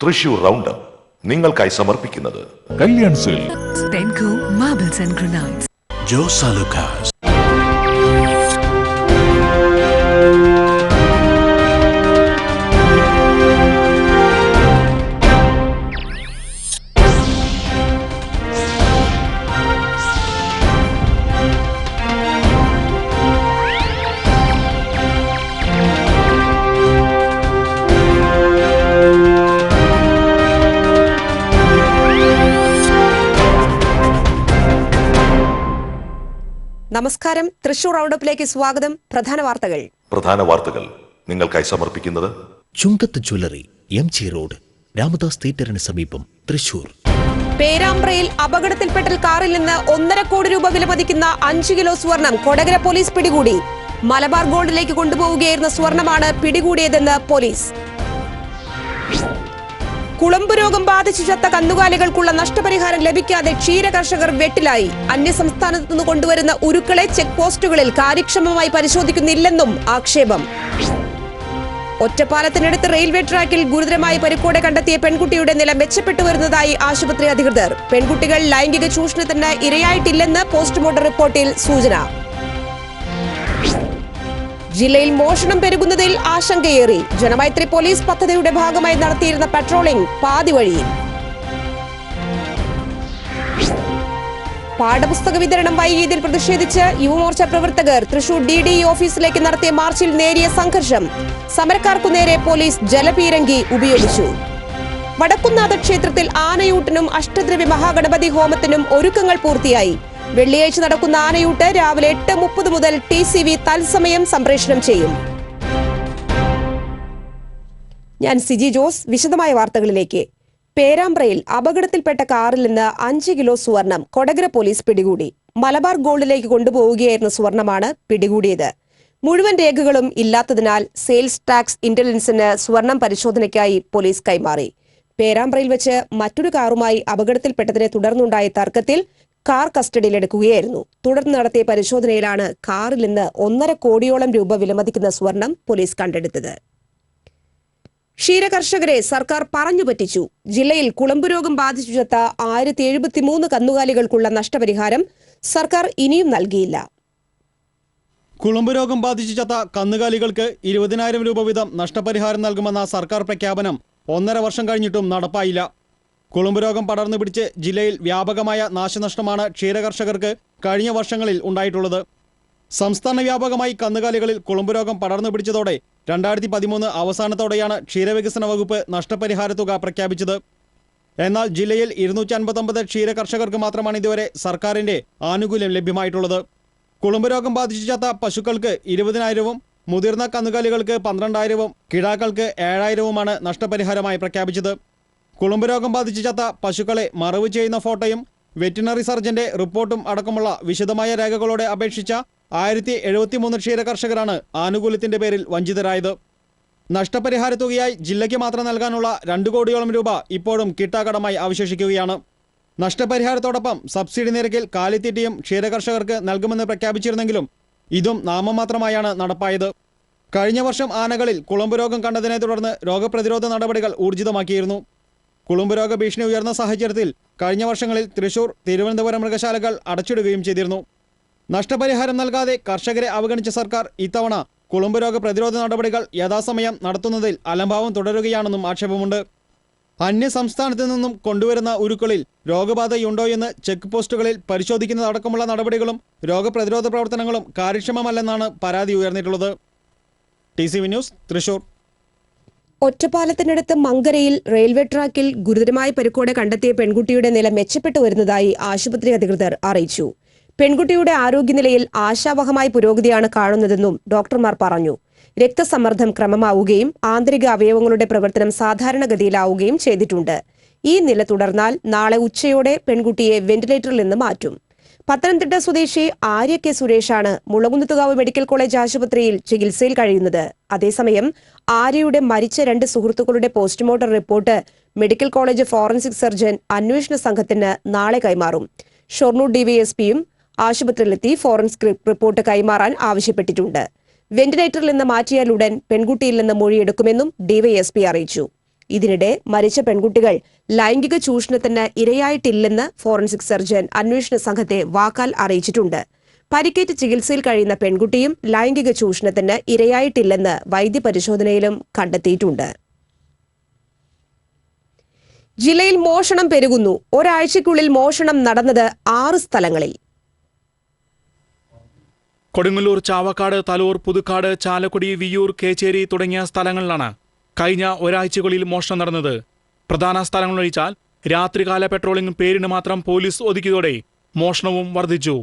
Thrissur round നിങ്ങൾക്കായി സമർപ്പിക്കുന്നത് Kalyan silk. Penco നമസ്കാരം. തൃശൂർ റൗണ്ടപ്പിലേക്ക് സ്വാഗതം. പ്രധാന വാർത്തകൾ. പ്രധാന വാർത്തകൾ നിങ്ങൾക്കായി സമർപ്പിക്കുന്നത് Chungath jewellery M G road Ramadas തിയേറ്ററിന് സമീപം തൃശൂർ. പേരാമ്പ്രയിൽ അപകടത്തിൽപ്പെട്ട കാറിൽ നിന്ന് ഒന്നര കോടി രൂപ വിലമതിക്കുന്ന അഞ്ച് കിലോ സ്വർണം കൊടകര പോലീസ് പിടികൂടി. മലബാർ ഗോൾഡിലേക്ക് കൊണ്ടുപോവുകയായിരുന്ന സ്വർണമാണ് പിടികൂടിയതെന്ന് പോലീസ്. കുളമ്പ് രോഗം ബാധിച്ചു ചത്ത കന്നുകാലികൾക്കുള്ള നഷ്ടപരിഹാരം ലഭിക്കാതെ ക്ഷീര കർഷകർ വെട്ടിലായി. അന്യസംസ്ഥാനത്തു നിന്ന് കൊണ്ടുവരുന്ന ഉരുക്കളെ ചെക്ക് പോസ്റ്റുകളിൽ കാര്യക്ഷമമായി പരിശോധിക്കുന്നില്ലെന്നും ആക്ഷേപം. ഒറ്റപ്പാലത്തിനടുത്ത് റെയിൽവേ ട്രാക്കിൽ ഗുരുതരമായി പരിക്കോടെ കണ്ടെത്തിയ പെൺകുട്ടിയുടെ നില മെച്ചപ്പെട്ടു വരുന്നതായി ആശുപത്രി അധികൃതർ. പെൺകുട്ടികൾ ലൈംഗിക ചൂഷണത്തിന് ഇരയായിട്ടില്ലെന്ന് പോസ്റ്റ്മോർട്ടം റിപ്പോർട്ടിൽ സൂചന. ജില്ലയിൽ മോഷണം പെരുകുന്നതിൽ ആശങ്കയേറി. ജനമൈത്രി പോലീസ് പദ്ധതിയുടെ ഭാഗമായി നടത്തിയിരുന്ന പട്രോളിംഗ് പാതി വഴിയിൽ പാഠപുസ്തക വിതരണം വൈകിയതിൽ പ്രതിഷേധിച്ച് യുവമോർച്ച പ്രവർത്തകർ തൃശൂർ ഡി ഡി ഓഫീസിലേക്ക് നടത്തിയ മാർച്ചിൽ നേരിയ സംഘർഷം. സമരക്കാർക്കു നേരെ പോലീസ് ജലപീരങ്കി ഉപയോഗിച്ചു. വടക്കുന്നാഥ ക്ഷേത്രത്തിൽ ആനയൂട്ടിനും അഷ്ടദ്രവ്യ മഹാഗണപതി ഹോമത്തിനും ഒരുക്കങ്ങൾ പൂർത്തിയായി. വെള്ളിയാഴ്ച നടക്കുന്ന ആനയൂട്ട് രാവിലെ എട്ട് മുപ്പത് മുതൽ ടി സി വി തത്സമയം സംപ്രേഷണം ചെയ്യും. ഞാൻ സിജി ജോസ്. വിശദമായ വാർത്തകളിലേക്ക്. പേരാമ്പ്രയിൽ അപകടത്തിൽപ്പെട്ട കാറിൽ നിന്ന് അഞ്ച് കിലോ സുവർണം കൊടകര പോലീസ് പിടികൂടി. മലബാർ ഗോൾഡിലേക്ക് കൊണ്ടുപോവുകയായിരുന്ന സ്വർണമാണ് പിടികൂടിയത്. മുഴുവൻ രേഖകളും ഇല്ലാത്തതിനാൽ സെയിൽസ് ടാക്സ് ഇന്റലിജൻസിന് സ്വർണം പരിശോധനയ്ക്കായി പോലീസ് കൈമാറി. പേരാമ്പ്രയിൽ വെച്ച് മറ്റൊരു കാറുമായി അപകടത്തിൽപ്പെട്ടതിനെ തുടർന്നുണ്ടായ തർക്കത്തിൽ കാർ കസ്റ്റഡിയിലെടുക്കുകയായിരുന്നു. തുടർന്ന് നടത്തിയ പരിശോധനയിലാണ് കാറിൽ നിന്ന് ഒന്നര കോടിയോളം രൂപ വിലമതിക്കുന്ന സ്വർണം പോലീസ് കണ്ടെടുത്തത്. ക്ഷീരകർഷകരെ സർക്കാർ പറഞ്ഞു പറ്റിച്ചു ജില്ലയിൽ കുളമ്പ് രോഗം ബാധിച്ചു ചത്ത ആയിരത്തി എഴുപത്തിമൂന്ന് കന്നുകാലികൾക്കുള്ള നഷ്ടപരിഹാരം സർക്കാർ ഇനിയും നൽകിയില്ല. കുളമ്പ് രോഗം ബാധിച്ചു ചത്ത കന്നുകാലികൾക്ക് ഇരുപതിനായിരം രൂപ വീതം നഷ്ടപരിഹാരം നൽകുമെന്ന സർക്കാർ പ്രഖ്യാപനം ഒന്നര വർഷം കഴിഞ്ഞിട്ടും നടപ്പായില്ല. കുളമ്പ് രോഗം പടർന്നു പിടിച്ച് ജില്ലയിൽ വ്യാപകമായ നാശനഷ്ടമാണ് ക്ഷീരകർഷകർക്ക് കഴിഞ്ഞ വർഷങ്ങളിൽ ഉണ്ടായിട്ടുള്ളത്. സംസ്ഥാന വ്യാപകമായി കന്നുകാലികളിൽ കുളമ്പ് രോഗം പടർന്നു പിടിച്ചതോടെ രണ്ടായിരത്തി പതിമൂന്ന് അവസാനത്തോടെയാണ് ക്ഷീരവികസന വകുപ്പ് നഷ്ടപരിഹാര തുക പ്രഖ്യാപിച്ചത്. എന്നാൽ ജില്ലയിൽ ഇരുന്നൂറ്റി അൻപത്തൊമ്പത് ക്ഷീര കർഷകർക്ക് മാത്രമാണ് ഇതുവരെ സർക്കാരിന്റെ ആനുകൂല്യം ലഭ്യമായിട്ടുള്ളത്. കുളമ്പ് രോഗം ബാധിച്ചു ചത്ത പശുക്കൾക്ക് ഇരുപതിനായിരവും മുതിർന്ന കന്നുകാലികൾക്ക് പന്ത്രണ്ടായിരവും കിടാക്കൾക്ക് ഏഴായിരവുമാണ് നഷ്ടപരിഹാരമായി പ്രഖ്യാപിച്ചത്. കുളമ്പ് രോഗം ബാധിച്ച് ചത്ത പശുക്കളെ മറവ് ചെയ്യുന്ന ഫോട്ടോയും വെറ്റിനറി സർജന്റെ റിപ്പോർട്ടും അടക്കമുള്ള വിശദമായ രേഖകളോടെ അപേക്ഷിച്ച ആയിരത്തി എഴുപത്തിമൂന്ന് ക്ഷീര കർഷകരാണ് ആനുകൂല്യത്തിന്റെ പേരിൽ വഞ്ചിതരായത്. നഷ്ടപരിഹാര തുകയായി ജില്ലയ്ക്ക് മാത്രം നൽകാനുള്ള രണ്ട് കോടിയോളം രൂപ ഇപ്പോഴും കിട്ടാക്കടമായി അവശേഷിക്കുകയാണ്. നഷ്ടപരിഹാരത്തോടൊപ്പം സബ്സിഡി നിരക്കിൽ കാലിത്തീറ്റയും ക്ഷീരകർഷകർക്ക് നൽകുമെന്ന് പ്രഖ്യാപിച്ചിരുന്നെങ്കിലും ഇതും നാമമാത്രമായാണ് നടപ്പായത്. കഴിഞ്ഞ വർഷം ആനകളിൽ കുളമ്പ് രോഗം കണ്ടതിനെ തുടർന്ന് രോഗപ്രതിരോധ നടപടികൾ ഊർജിതമാക്കിയിരുന്നു. കുളമ്പ് രോഗ ഭീഷണി ഉയർന്ന സാഹചര്യത്തിൽ കഴിഞ്ഞ വർഷങ്ങളിൽ തൃശൂർ തിരുവനന്തപുരം മൃഗശാലകൾ അടച്ചിടുകയും ചെയ്തിരുന്നു. നഷ്ടപരിഹാരം നൽകാതെ കർഷകരെ അവഗണിച്ച സർക്കാർ ഇത്തവണ കുളമ്പ് രോഗ പ്രതിരോധ നടപടികൾ യഥാസമയം നടത്തുന്നതിൽ അലംഭാവം തുടരുകയാണെന്നും ആക്ഷേപമുണ്ട്. അന്യ നിന്നും കൊണ്ടുവരുന്ന ഉരുക്കളിൽ രോഗബാധയുണ്ടോ എന്ന് ചെക്ക് പോസ്റ്റുകളിൽ പരിശോധിക്കുന്നതടക്കമുള്ള നടപടികളും രോഗപ്രതിരോധ പ്രവർത്തനങ്ങളും കാര്യക്ഷമമല്ലെന്നാണ് പരാതി ഉയർന്നിട്ടുള്ളത്. T C V news Thrissur. ഒറ്റപ്പാലത്തിനടുത്ത് മങ്കരയിൽ റെയിൽവേ ട്രാക്കിൽ ഗുരുതരമായ പരിക്കോടെ കണ്ടെത്തിയ പെൺകുട്ടിയുടെ നില മെച്ചപ്പെട്ടു വരുന്നതായി ആശുപത്രി അധികൃതർ അറിയിച്ചു. പെൺകുട്ടിയുടെ ആരോഗ്യനിലയിൽ ആശാവഹമായ പുരോഗതിയാണ് കാണുന്നതെന്നും ഡോക്ടർമാർ പറഞ്ഞു. രക്തസമ്മർദ്ദം ക്രമമാവുകയും ആന്തരിക അവയവങ്ങളുടെ പ്രവർത്തനം സാധാരണഗതിയിലാവുകയും ചെയ്തിട്ടുണ്ട്. ഈ നില തുടർന്നാൽ നാളെ ഉച്ചയോടെ പെൺകുട്ടിയെ വെന്റിലേറ്ററിൽ നിന്ന് മാറ്റും. പത്തനംതിട്ട സ്വദേശി ആര്യ കെ സുരേഷാണ് മുളകുന്നത്തുകാവ് മെഡിക്കൽ കോളേജ് ആശുപത്രിയിൽ ചികിത്സയിൽ കഴിയുന്നത്. അതേസമയം ആര്യയുടെ മരിച്ച രണ്ട് സുഹൃത്തുക്കളുടെ postmortem report medical college forensic surgeon അന്വേഷണ സംഘത്തിന് നാളെ കൈമാറും. ഷൊർണൂർ ഡിവൈഎസ്പിയും ആശുപത്രിയിലെത്തി ഫോറൻസിക് റിപ്പോർട്ട് കൈമാറാൻ ആവശ്യപ്പെട്ടിട്ടുണ്ട്. വെന്റിലേറ്ററിൽ നിന്ന് മാറ്റിയാൽ ഉടൻ പെൺകുട്ടിയിൽ നിന്ന് മൊഴിയെടുക്കുമെന്നും ഡിവൈഎസ്പി അറിയിച്ചു. ഇതിനിടെ മരിച്ച പെൺകുട്ടികൾ ലൈംഗിക ചൂഷണത്തിന് ഇരയായിട്ടില്ലെന്ന് ഫോറൻസിക് സർജൻ അന്വേഷണ സംഘത്തെ വാക്കാൽ അറിയിച്ചിട്ടുണ്ട്. പരിക്കേറ്റ് ചികിത്സയിൽ കഴിയുന്ന പെൺകുട്ടിയും ലൈംഗിക ചൂഷണത്തിന് ഇരയായിട്ടില്ലെന്ന് വൈദ്യപരിശോധനയിലും കണ്ടെത്തിയിട്ടുണ്ട്. ജില്ലയിൽ മോഷണം പെരുകുന്നു. ഒരാഴ്ചയ്ക്കുള്ളിൽ മോഷണം നടന്നത് ആറ് സ്ഥലങ്ങളിൽ. കൊടുങ്ങല്ലൂർ ചാവക്കാട് തലൂർ പുതുക്കാട് ചാലക്കുടി വിയൂർ കേച്ചേരി തുടങ്ങിയ സ്ഥലങ്ങളിലാണ് കഴിഞ്ഞ ഒരാഴ്ചകളിൽ മോഷണം നടന്നത്. പ്രധാന സ്ഥലങ്ങളൊഴിച്ചാൽ രാത്രികാല പെട്രോളിംഗ് പേരിന് മാത്രം പോലീസ് ഒതുക്കിയതോടെ മോഷണവും വർദ്ധിച്ചു.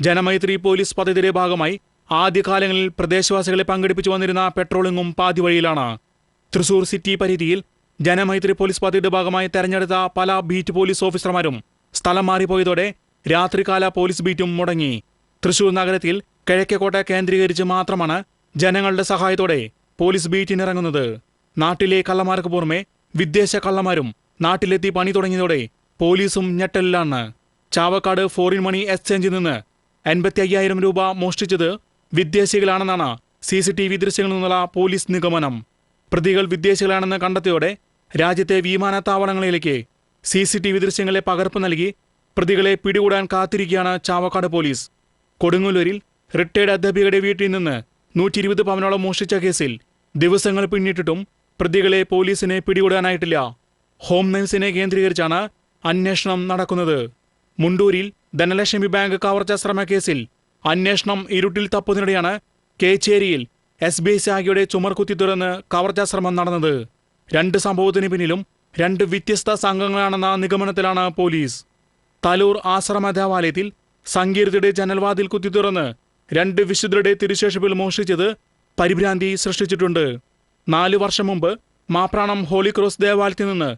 ജനമൈത്രി പോലീസ് പദ്ധതിയുടെ ഭാഗമായി ആദ്യകാലങ്ങളിൽ പ്രദേശവാസികളെ പങ്കെടുപ്പിച്ചു വന്നിരുന്ന പെട്രോളിംഗും പാതിവഴിയിലാണ്. തൃശൂർ സിറ്റി പരിധിയിൽ ജനമൈത്രി പോലീസ് പദ്ധതിയുടെ ഭാഗമായി തെരഞ്ഞെടുത്ത പല ബീറ്റ് പോലീസ് ഓഫീസർമാരും സ്ഥലം മാറിപ്പോയതോടെ രാത്രികാല പോലീസ് ബീറ്റും മുടങ്ങി. തൃശൂർ നഗരത്തിൽ കിഴക്കേക്കോട്ട കേന്ദ്രീകരിച്ച് മാത്രമാണ് ജനങ്ങളുടെ സഹായത്തോടെ പോലീസ് ബീറ്റിനിറങ്ങുന്നത് നാട്ടിലെ കള്ളന്മാർക്ക് പുറമെ വിദേശ കള്ളന്മാരും നാട്ടിലെത്തി പണി തുടങ്ങിയതോടെ പോലീസും ഞെട്ടലിലാണ്. ചാവക്കാട് ഫോറിൻ മണി എക്സ്ചേഞ്ചിൽ നിന്ന് എൺപത്തി അയ്യായിരം രൂപ മോഷ്ടിച്ചത് വിദേശികളാണെന്നാണ് സി സി ടി വി ദൃശ്യങ്ങളിൽ നിന്നുള്ള പോലീസ് നിഗമനം. പ്രതികൾ വിദേശികളാണെന്ന് കണ്ടെത്തിയോടെ രാജ്യത്തെ വിമാനത്താവളങ്ങളിലേക്ക് സി സി ടി വി ദൃശ്യങ്ങളെ പകർപ്പ് നൽകി പ്രതികളെ പിടികൂടാൻ കാത്തിരിക്കുകയാണ് ചാവക്കാട് പോലീസ്. കൊടുങ്ങല്ലൂരിൽ റിട്ടയർഡ് അധ്യാപികയുടെ വീട്ടിൽ നിന്ന് നൂറ്റി ഇരുപത് പവനോളം മോഷ്ടിച്ച കേസിൽ ദിവസങ്ങൾ പിന്നിട്ടിട്ടും പ്രതികളെ പോലീസിനെ പിടികൂടാനായിട്ടില്ല. ഹോം നഴ്സിനെ കേന്ദ്രീകരിച്ചാണ് അന്വേഷണം നടക്കുന്നത്. മുണ്ടൂരിൽ ധനലക്ഷ്മി ബാങ്ക് കവർച്ച ശ്രമ കേസിൽ അന്വേഷണം ഇരുട്ടിൽ തപ്പുന്നതിനിടെയാണ് കേച്ചേരിയിൽ എസ് ബി ഐ ശാഖയുടെ ചുമർകുത്തി തുറന്ന് കവർച്ചാശ്രമം നടന്നത്. രണ്ട് സംഭവത്തിന് പിന്നിലും രണ്ട് വ്യത്യസ്ത സംഘങ്ങളാണെന്ന നിഗമനത്തിലാണ് പോലീസ്. തലൂർ ആശ്രമ ദേവാലയത്തിൽ സങ്കീർത്തിയുടെ ജനൽവാതിൽ കുത്തി തുറന്ന് രണ്ട് വിശുദ്ധരുടെ തിരുശേഷിപ്പിൽ മോഷ്ടിച്ചത് പരിഭ്രാന്തി സൃഷ്ടിച്ചിട്ടുണ്ട്. നാലു വർഷം മുമ്പ് മാപ്രാണം ഹോളി ക്രോസ് ദേവാലയത്തിൽ നിന്ന്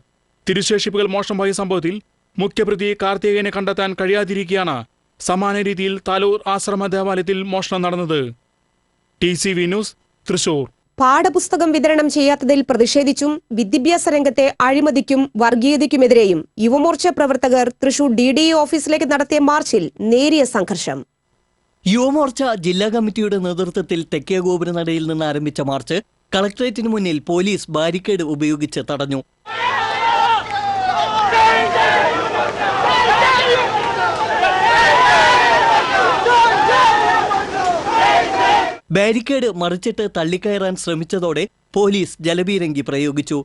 തിരുശേഷിപ്പുകൾ മോഷണം പോയ സംഭവത്തിൽ മുഖ്യപ്രതി കാർത്തികേയനെ കണ്ടെത്താൻ കഴിയാതിരിക്കുകയാണ് സമാന രീതിയിൽ താലൂർ ആശ്രമ ദേവാലയത്തിൽ മോഷണം നടന്നത്. T C V news Thrissur. പാഠപുസ്തകം വിതരണം ചെയ്യാത്തതിൽ പ്രതിഷേധിച്ചും വിദ്യാഭ്യാസ രംഗത്തെ അഴിമതിക്കും വർഗീയതയ്ക്കുമെതിരെയും യുവമോർച്ച പ്രവർത്തകർ തൃശൂർ ഡി ഡി ഓഫീസിലേക്ക് നടത്തിയ മാർച്ചിൽ നേരിയ സംഘർഷം. യുവമോർച്ച ജില്ലാ കമ്മിറ്റിയുടെ നേതൃത്വത്തിൽ തെക്കേ ഗോപുരനടയിൽ നിന്ന് ആരംഭിച്ച മാർച്ച് കളക്ടറേറ്റിന് മുന്നിൽ പോലീസ് ബാരിക്കേഡ് ഉപയോഗിച്ച് തടഞ്ഞു. ബാരിക്കേഡ് മറിച്ചിട്ട് തള്ളിക്കയറാൻ ശ്രമിച്ചതോടെ പോലീസ് ജലബീരങ്കി പ്രയോഗിച്ചു.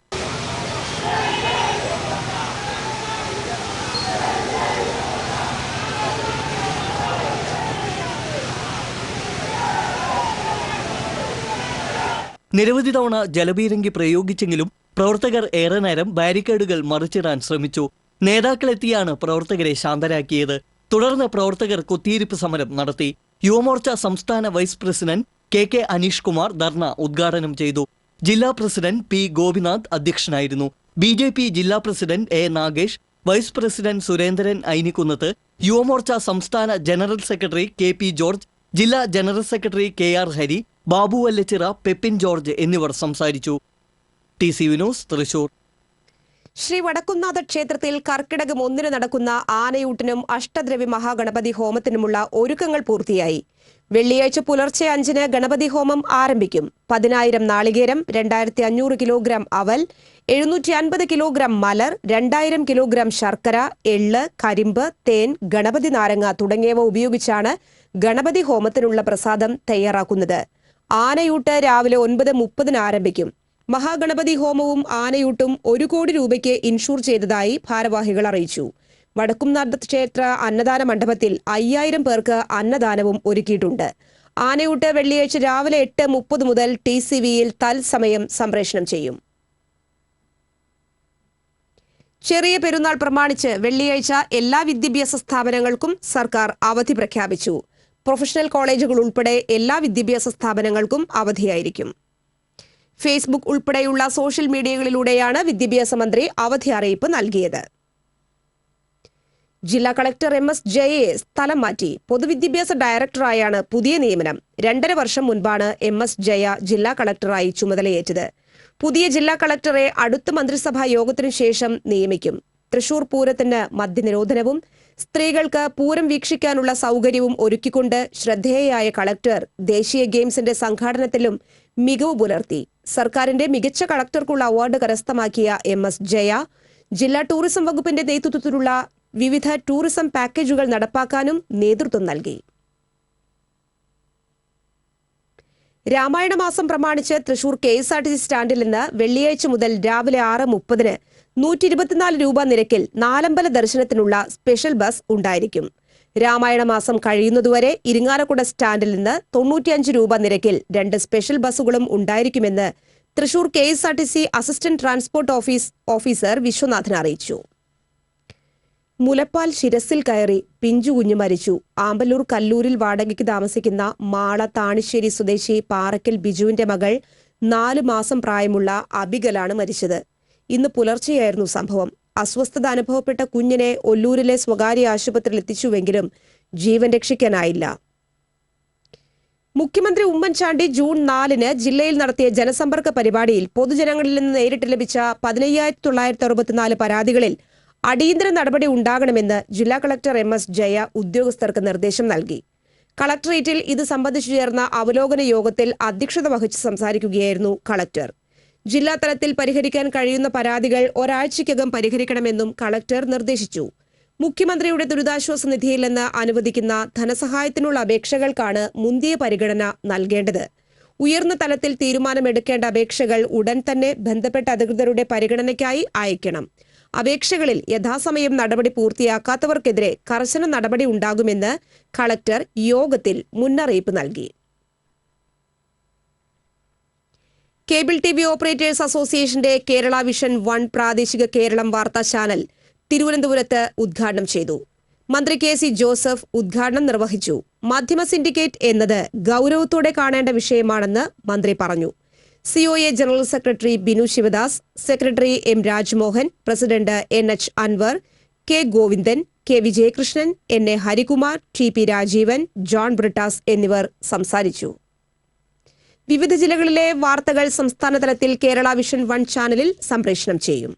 നിരവധി തവണ ജലബീരങ്കി പ്രയോഗിച്ചെങ്കിലും പ്രവർത്തകർ ഏറെ നേരം ബാരിക്കേഡുകൾ മറിച്ചിടാൻ ശ്രമിച്ചു. നേതാക്കളെത്തിയാണ് പ്രവർത്തകരെ ശാന്തരാക്കിയത്. തുടർന്ന് പ്രവർത്തകർ കുത്തിയിരിപ്പ് സമരം നടത്തി. യുവമോർച്ച സംസ്ഥാന vice president K K Aneesh Kumar ധർണ ഉദ്ഘാടനം ചെയ്തു. ജില്ലാ പ്രസിഡന്റ് പി ഗോപിനാഥ് അധ്യക്ഷനായിരുന്നു. ബി ജെ പി ജില്ലാ president A Nagesh vice president Surendran Ainikkunnath Yuvamorcha സംസ്ഥാന general secretary K P George ജില്ലാ general secretary K R Hari Babu Vallachira Peppin George എന്നിവർ സംസാരിച്ചു. T C V news Thrissur. Sree Vadakkunnatha ക്ഷേത്രത്തിൽ കർക്കിടകം ഒന്നിന് നടക്കുന്ന ആനയൂട്ടിനും അഷ്ടദ്രവ്യ മഹാഗണപതി ഹോമത്തിനുമുള്ള ഒരുക്കങ്ങൾ പൂർത്തിയായി. വെള്ളിയാഴ്ച പുലർച്ചെ അഞ്ചിന് ഗണപതി ഹോമം ആരംഭിക്കും. പതിനായിരം നാളികേരം രണ്ടായിരത്തി അഞ്ഞൂറ് കിലോഗ്രാം അവൽ എഴുന്നൂറ്റി അൻപത് കിലോഗ്രാം മലർ രണ്ടായിരം കിലോഗ്രാം ശർക്കര എള്ള് കരിമ്പ് തേൻ ഗണപതി നാരങ്ങ തുടങ്ങിയവ ഉപയോഗിച്ചാണ് ഗണപതി ഹോമത്തിനുള്ള പ്രസാദം തയ്യാറാക്കുന്നത്. ആനയൂട്ട് രാവിലെ ഒൻപത് മുപ്പതിന് ആരംഭിക്കും. മഹാഗണപതി ഹോമവും ആനയൂട്ടും ഒരു കോടി രൂപയ്ക്ക് ഇൻഷൂർ ചെയ്തതായി ഭാരവാഹികൾ അറിയിച്ചു. വടക്കുംനാഥ ക്ഷേത്ര അന്നദാന മണ്ഡപത്തിൽ അയ്യായിരം പേർക്ക് അന്നദാനവും ഒരുക്കിയിട്ടുണ്ട്. ആനയൂട്ട് വെള്ളിയാഴ്ച രാവിലെ എട്ട് മുപ്പത് മുതൽ ടി സി വിയിൽ തത്സമയം സംപ്രേഷണം ചെയ്യും. ചെറിയ പെരുന്നാൾ പ്രമാണിച്ച് വെള്ളിയാഴ്ച എല്ലാ വിദ്യാഭ്യാസ സ്ഥാപനങ്ങൾക്കും സർക്കാർ അവധി പ്രഖ്യാപിച്ചു. പ്രൊഫഷണൽ കോളേജുകൾ ഉൾപ്പെടെ എല്ലാ വിദ്യാഭ്യാസ സ്ഥാപനങ്ങൾക്കും അവധിയായിരിക്കും. ഫേസ്ബുക്ക് ഉൾപ്പെടെയുള്ള സോഷ്യൽ മീഡിയകളിലൂടെയാണ് വിദ്യാഭ്യാസ മന്ത്രി അവധി അറിയിപ്പ് നൽകിയത്. ജില്ലാ കളക്ടർ എം എസ് ജയയെ സ്ഥലം മാറ്റി പൊതുവിദ്യാഭ്യാസ ഡയറക്ടറായാണ് പുതിയ നിയമനം. രണ്ടര വർഷം മുൻപാണ് എം എസ് ജയ ജില്ലാ കളക്ടറായി ചുമതലയേറ്റത്. പുതിയ ജില്ലാ കളക്ടറെ അടുത്ത മന്ത്രിസഭാ യോഗത്തിനു ശേഷം നിയമിക്കും. തൃശൂർ പൂരത്തിന് മദ്യനിരോധനവും സ്ത്രീകൾക്ക് പൂരം വീക്ഷിക്കാനുള്ള സൗകര്യവും ഒരുക്കിക്കൊണ്ട് ശ്രദ്ധേയയായ കളക്ടർ ദേശീയ ഗെയിംസിന്റെ സംഘാടനത്തിലും മികവ് പുലർത്തി. സർക്കാരിന്റെ മികച്ച കളക്ടർക്കുള്ള അവാർഡ് കരസ്ഥമാക്കിയ എം എസ് ജയ ജില്ലാ ടൂറിസം വകുപ്പിന്റെ നേതൃത്വത്തിലുള്ള വിവിധ ടൂറിസം പാക്കേജുകൾ നടപ്പാക്കാനും നേതൃത്വം നൽകി. രാമായണ മാസം പ്രമാണിച്ച് Thrissur K S R T C സ്റ്റാൻഡിൽ നിന്ന് വെള്ളിയാഴ്ച മുതൽ രാവിലെ ആറ് മുപ്പതിന് നൂറ്റി ഇരുപത്തിനാല് രൂപ നിരക്കിൽ നാലമ്പല ദർശനത്തിനുള്ള സ്പെഷ്യൽ ബസ് ഉണ്ടായിരിക്കും. രാമായണ മാസം കഴിയുന്നതുവരെ ഇരിങ്ങാലക്കുട സ്റ്റാൻഡിൽ നിന്ന് തൊണ്ണൂറ്റിയഞ്ച് രൂപ നിരക്കിൽ രണ്ട് സ്പെഷ്യൽ ബസ്സുകളും ഉണ്ടായിരിക്കുമെന്ന് Thrissur K S R T C assistant transport office officer Viswanathan അറിയിച്ചു. മുലപ്പാൽ ശിരസിൽ കയറി പിഞ്ചു കുഞ്ഞു മരിച്ചു. ആമ്പല്ലൂർ കല്ലൂരിൽ വാടകയ്ക്ക് താമസിക്കുന്ന മാള താണിശ്ശേരി സ്വദേശി പാറക്കൽ ബിജുവിന്റെ മകൾ നാല് മാസം പ്രായമുള്ള അബിഗലാണ് മരിച്ചത്. ഇന്ന് പുലർച്ചെയായിരുന്നു സംഭവം. അസ്വസ്ഥത അനുഭവപ്പെട്ട കുഞ്ഞിനെ ഒല്ലൂരിലെ സ്വകാര്യ ആശുപത്രിയിൽ എത്തിച്ചുവെങ്കിലും ജീവൻ രക്ഷിക്കാനായില്ല. മുഖ്യമന്ത്രി ഉമ്മൻചാണ്ടി ജൂൺ നാലിന് ജില്ലയിൽ നടത്തിയ ജനസമ്പർക്ക പരിപാടിയിൽ പൊതുജനങ്ങളിൽ നിന്ന് നേരിട്ട് ലഭിച്ച പതിനയ്യായിരത്തി തൊള്ളായിരത്തി അറുപത്തിനാല് പരാതികളിൽ അടിയന്തര നടപടി ഉണ്ടാകണമെന്ന് ജില്ലാ കളക്ടർ എം എസ് ജയ ഉദ്യോഗസ്ഥർക്ക് നിർദ്ദേശം നൽകി. കളക്ടറേറ്റിൽ ഇത് സംബന്ധിച്ചു ചേർന്ന അവലോകന യോഗത്തിൽ അധ്യക്ഷത വഹിച്ച് സംസാരിക്കുകയായിരുന്നു കളക്ടർ. ജില്ലാ തലത്തിൽ പരിഹരിക്കാൻ കഴിയുന്ന പരാതികൾ ഒരാഴ്ചയ്ക്കകം പരിഹരിക്കണമെന്നും കളക്ടർ നിർദ്ദേശിച്ചു. മുഖ്യമന്ത്രിയുടെ ദുരിതാശ്വാസ നിധിയിൽ നിന്ന് അനുവദിക്കുന്ന ധനസഹായത്തിനുള്ള അപേക്ഷകൾക്കാണ് മുന്തിയ പരിഗണന നൽകേണ്ടത്. ഉയർന്ന തലത്തിൽ തീരുമാനമെടുക്കേണ്ട അപേക്ഷകൾ ഉടൻ തന്നെ ബന്ധപ്പെട്ട അധികൃതരുടെ പരിഗണനയ്ക്കായി അയക്കണം. അപേക്ഷകളിൽ യഥാസമയം നടപടി പൂർത്തിയാക്കാത്തവർക്കെതിരെ കർശന നടപടി ഉണ്ടാകുമെന്ന് കളക്ടർ യോഗത്തിൽ മുന്നറിയിപ്പ് നൽകി. കേബിൾ ടി വി ഓപ്പറേറ്റേഴ്സ് അസോസിയേഷന്റെ കേരള വിഷൻ വൺ പ്രാദേശിക കേരളം വാർത്താ ചാനൽ തിരുവനന്തപുരത്ത് ഉദ്ഘാടനം ചെയ്തു. മന്ത്രി കെ സി ജോസഫ് ഉദ്ഘാടനം നിർവഹിച്ചു. മാധ്യമ സിൻഡിക്കേറ്റ് എന്നത് ഗൗരവത്തോടെ കാണേണ്ട വിഷയമാണെന്ന് മന്ത്രി പറഞ്ഞു. COA general secretary Binu Sivadas secretary M Rajmohan president N H Anwar K Govindan K Vijayakrishnan N A Harikumar T P Rajeevan John Brittas എന്നിവർ സംസാരിച്ചു. വിവിധ ജില്ലകളിലെ വാർത്തകൾ സംസ്ഥാന തലത്തിൽ കേരള വിഷൻ വൺ ചാനലിൽ സംപ്രേഷണം ചെയ്യും.